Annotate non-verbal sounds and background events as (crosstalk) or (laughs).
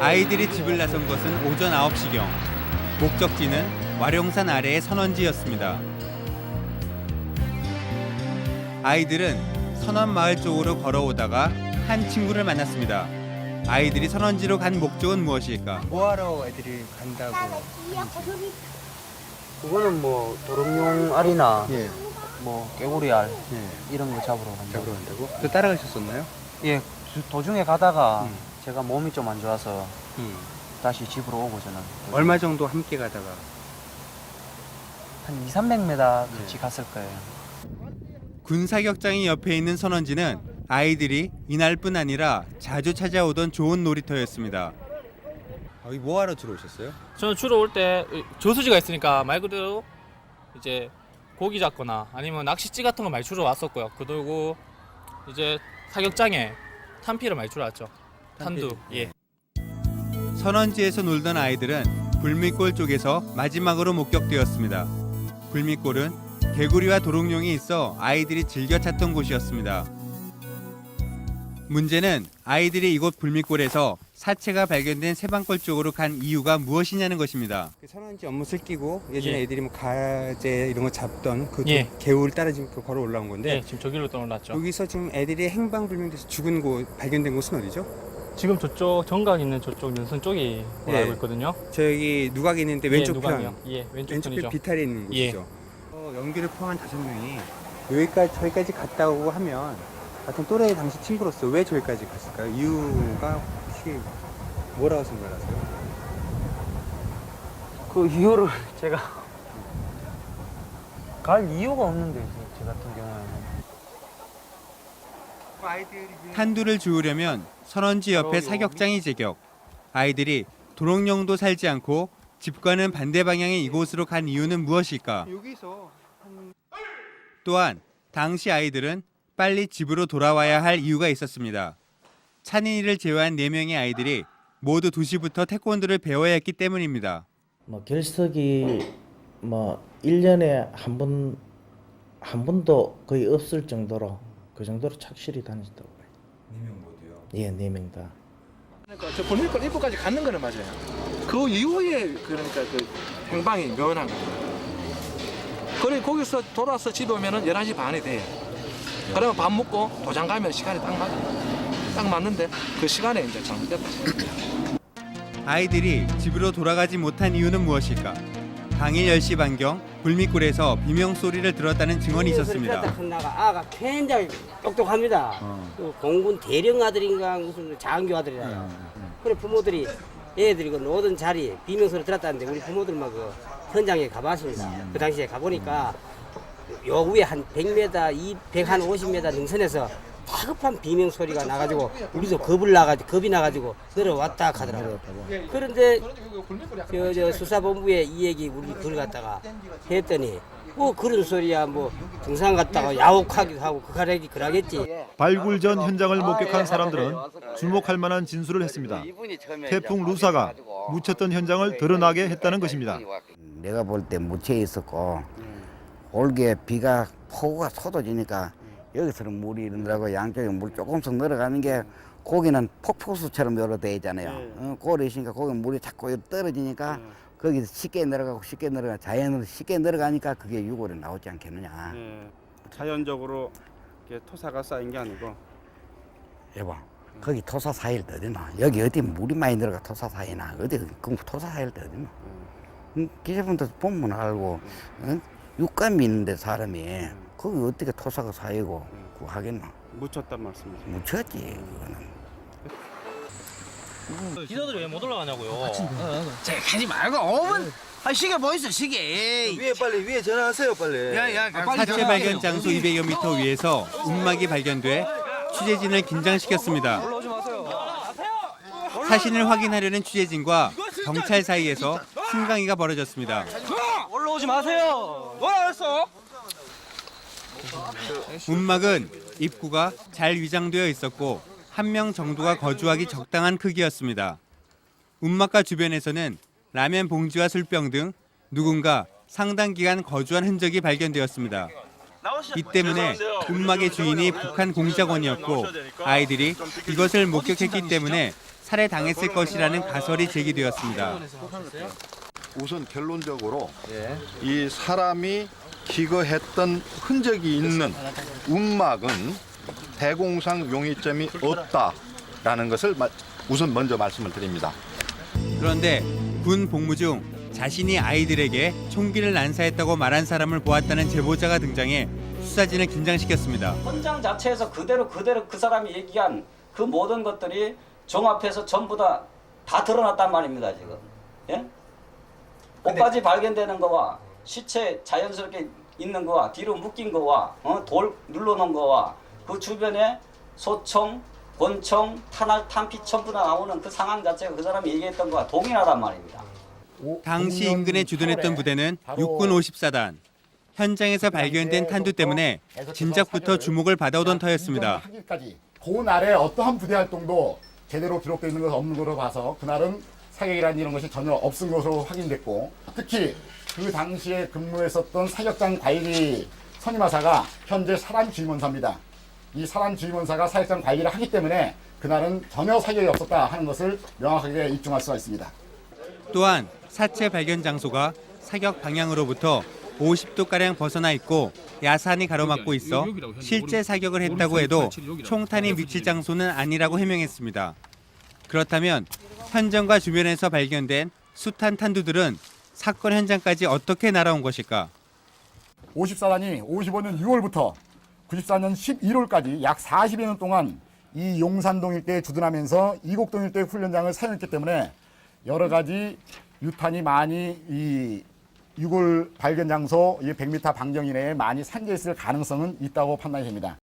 아이들이 집을 나선 것은 오전 9시경. 목적지는 와룡산 아래의 선원지였습니다. 아이들은 선원마을 쪽으로 걸어오다가 한 친구를 만났습니다. 아이들이 선원지로 간 목적은 무엇일까? 뭐하러 애들이 간다고? 그거는 뭐 도롱뇽 알이나 예, 뭐 깨구리 알 예. 이런 거 잡으러 간다. 잡으러 간다고? 또 따라가셨었나요? 예, 주- 도중에 가다가 음. 제가 몸이 좀 안 좋아서 음. 다시 집으로 오고 저는 얼마 정도 함께 가다가? 한 2, 300m 같이 갔을 거예요. 군 사격장이 옆에 있는 선원지는 아이들이 이날뿐 아니라 자주 찾아오던 좋은 놀이터였습니다. 여기 뭐 하러 들어오셨어요? 저는 주로 올 때 저수지가 있으니까 말 그대로 이제 고기 잡거나 아니면 낚시찌 같은 거 많이 주로 왔었고요. 그리고 이제 사격장에 탄피를 많이 주로 왔죠. 탄두. 예. 선원지에서 놀던 아이들은 불미골 쪽에서 마지막으로 목격되었습니다. 불미골은 개구리와 도롱뇽이 있어 아이들이 즐겨 찾던 곳이었습니다. 문제는 아이들이 이곳 불미골에서 사체가 발견된 세방골 쪽으로 간 이유가 무엇이냐는 것입니다. 그 선원지 연못을 끼고 예전에 예. 애들이 뭐 가재 이런 거 잡던 그 예. 개울 따라 지금 걸어 올라온 건데 네, 지금 저기로 떠올랐죠. 여기서 지금 애들이 행방불명돼서 죽은 곳 발견된 곳은 어디죠? 지금 저쪽 정각 있는 저쪽 능선 쪽이 예. 알고 있거든요. 저기 누각이 있는데 왼쪽 예, 편. 예, 왼쪽 왼쪽 편이죠. 편 비탈에 있는 예. 곳이죠. 어, 연기를 포함한 다섯 명이 여기까지 저기까지 갔다 오고 하면 같은 또래 당시 친구로서 왜 저기까지 갔을까요? 이유가 혹시 뭐라고 생각하세요? 그 이유를 (laughs) 제가 갈 이유가 없는데 저- 저 같은 경우에는 탄두를 주우려면 선원지 옆에 사격장이 제격. 아이들이 도롱뇽도 살지 않고 집과는 반대 방향의 이곳으로 간 이유는 무엇일까? 또한 당시 아이들은 빨리 집으로 돌아와야 할 이유가 있었습니다. 찬인이를 제외한 4명의 아이들이 모두 2시부터 태권도를 배워야 했기 때문입니다. 뭐 결석이 뭐 1년에 한 번 한 번도 거의 없을 정도로 그 정도로 착실히 다녔다고 봐요. 4명 모두요. 예, 네 명 다. 그러니까 저 볼일권 입구까지 가는 거는 맞아요. 그 이후에 그러니까 그 행방이 묘연한 거예요. 그래 거기서 돌아서 집에 오면은 11시 반이 돼요. 그러면 밥 먹고 도장 가면 시간이 딱 맞아요. 딱 맞는데 그 시간에 이제 잘못됐다. 아이들이 집으로 돌아가지 못한 이유는 무엇일까? 당일 10시 반경 불미골에서 비명 소리를 들었다는 증언이 있었습니다. 나가 아가 굉장히 똑똑합니다. 그 공군 대령 아들인가 무슨 장교 아들이라요. 그래 부모들이 애들이 그 노던 자리 비명 소리 들었다는데 우리 부모들 막그 현장에 가봤습니다. 그 당시에 가보니까 요 위에 한 100m, 2, 150m 능선에서 다급한 비명 소리가 나가지고 우리도 겁을 나가지고 겁이 나가지고 내려왔다 하더라고요. 그런데 저, 저 수사본부에 이 얘기 우리 글 갖다가 했더니 뭐 그런 소리야 뭐 등산 갔다가 야옥하기도 하고 그가래기 그러겠지. 발굴 전 현장을 목격한 사람들은 주목할 만한 진술을 했습니다. 태풍 루사가 묻혔던 현장을 드러나게 했다는 것입니다. 내가 볼 때 묻혀 있었고 올게 비가 폭우가 쏟아지니까 여기서는 물이 이러더라고 양쪽에 물 조금씩 늘어가는 게 고기는 폭포수처럼 여러 돼 있잖아요. 어, 고래 있으니까 거기 물이 자꾸 떨어지니까 거기서 쉽게 내려가고 쉽게 내려가 자연으로 쉽게 내려가니까 그게 유골이 나오지 않겠느냐. 자연적으로 이렇게 토사가 쌓인 게 아니고 여보, 거기 토사 더 되나? 여기 어디 물이 많이 들어가 토사 사이나 어디 그 토사 더 되나? 음, 기자분들 보면 알고 응? 육감이 있는데 사람이 거기 어떻게 토사가 사이고 그거 하겠나? 묻혔단 말씀이죠. 묻혔지 그거는. 기사들이 왜 못 올라가냐고요. 제 가지 말고 오면 아 시계 뭐 있어 시계. 위에 빨리 위에 전화하세요 빨리. 야야 사체 발견 장소 200여 미터 위에서 움막이 발견돼 취재진을 긴장시켰습니다. 사진을 확인하려는 취재진과 경찰 사이에서 승강이가 벌어졌습니다. 올라오지 마세요. 뭐라 그랬어? 움막은 입구가 잘 위장되어 있었고 한 명 정도가 거주하기 적당한 크기였습니다. 움막과 주변에서는 라면 봉지와 술병 등 누군가 상당 기간 거주한 흔적이 발견되었습니다. 이 때문에 움막의 주인이 북한 공작원이었고 아이들이 이것을 목격했기 때문에 살해당했을 것이라는 가설이 제기되었습니다. 우선 결론적으로 이 사람이 기거했던 흔적이 있는 움막은 대공상 용의점이 없다라는 것을 마- 우선 먼저 말씀을 드립니다. 그런데 군 복무 중 자신이 아이들에게 총기를 난사했다고 말한 사람을 보았다는 제보자가 등장해 수사진을 긴장시켰습니다. 현장 자체에서 그대로 그대로 그 사람이 얘기한 그 모든 것들이 종합해서 전부 다 다 드러났단 말입니다 지금. 예? 옷까지 발견되는 거와 시체 자연스럽게 있는 거와 뒤로 묶인 거와 어? 돌 눌러놓은 거와 그 주변에 소총, 권총, 탄알, 탄피 전부 다 나오는 그 상황 자체가 그 사람이 얘기했던 거와 동일하단 말입니다. 당시 인근에 주둔했던 부대는 육군 54단. 현장에서 발견된 탄두 때문에 진작부터 주목을 받아오던 터였습니다. 하기까지 그날에 어떠한 부대 활동도 제대로 기록되어 있는 것은 없는 것으로 봐서 그날은 사격이라는 이런 것이 전혀 없은 것으로 확인됐고 특히 그 당시에 근무했었던 사격장 관리 선임하사가 현재 사람 주임원사입니다. 이 사람 주임원사가 사격장 관리를 하기 때문에 그날은 전혀 사격이 없었다 하는 것을 명확하게 입증할 수가 있습니다. 또한 사체 발견 장소가 사격 방향으로부터 50도가량 벗어나 있고 야산이 가로막고 있어 실제 사격을 했다고 해도 총탄이 미칠 장소는 아니라고 해명했습니다. 그렇다면 현장과 주변에서 발견된 숱한 탄두들은 사건 현장까지 어떻게 날아온 것일까? 54단이 55년 6월부터 94년 11월까지 약 40여 년 동안 이 용산동 일대에 주둔하면서 이곡동 일대 훈련장을 사용했기 때문에 여러 가지 유탄이 많이 이 유골 발견 장소 100m 반경 이내에 많이 산재했을 가능성은 있다고 판단이 됩니다.